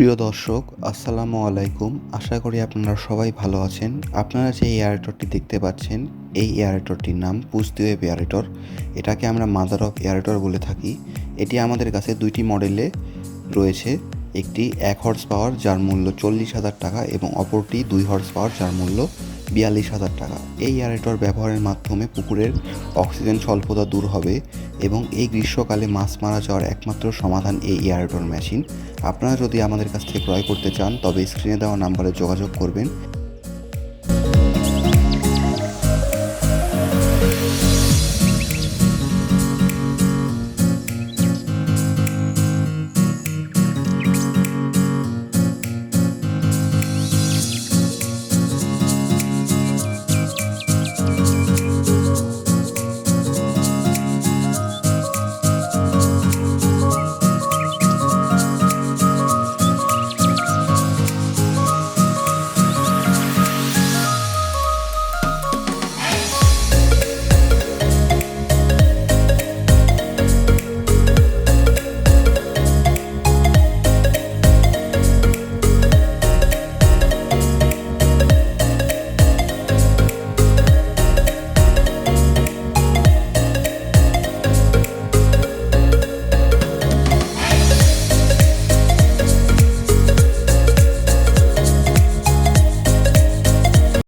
প্রিয় দর্শক, আসসালামু আলাইকুম। আশা করি আপনারা সবাই ভালো আছেন। আপনারা যে এয়ারেটরটি দেখতে পাচ্ছেন, এই এয়ারেটরটির নাম পুস্তিওয়েব এয়ারেটর এটাকে আমরা মাদার অফ এয়ারেটর বলে থাকি। এটি আমাদের কাছে দুইটি মডেলে রয়েছে। একটি এক হর্স পাওয়ার যার মূল্য চল্লিশ হাজার টাকা এবং অপরটি দুই হর্স পাওয়ার যার মূল্য বিয়াল্লিশ হাজার টাকা। এই এয়ারেটর ব্যবহারের মাধ্যমে পুকুরের অক্সিজেন স্বল্পতা দূর হবে এবং এই গ্রীষ্মকালে মাছ মারা যাওয়ার একমাত্র সমাধান এই এয়ারেটর মেশিন আপনারা যদি আমাদের কাছ থেকে ক্রয় করতে চান, তবে স্ক্রিনে দেওয়া নাম্বারে যোগাযোগ করবেন।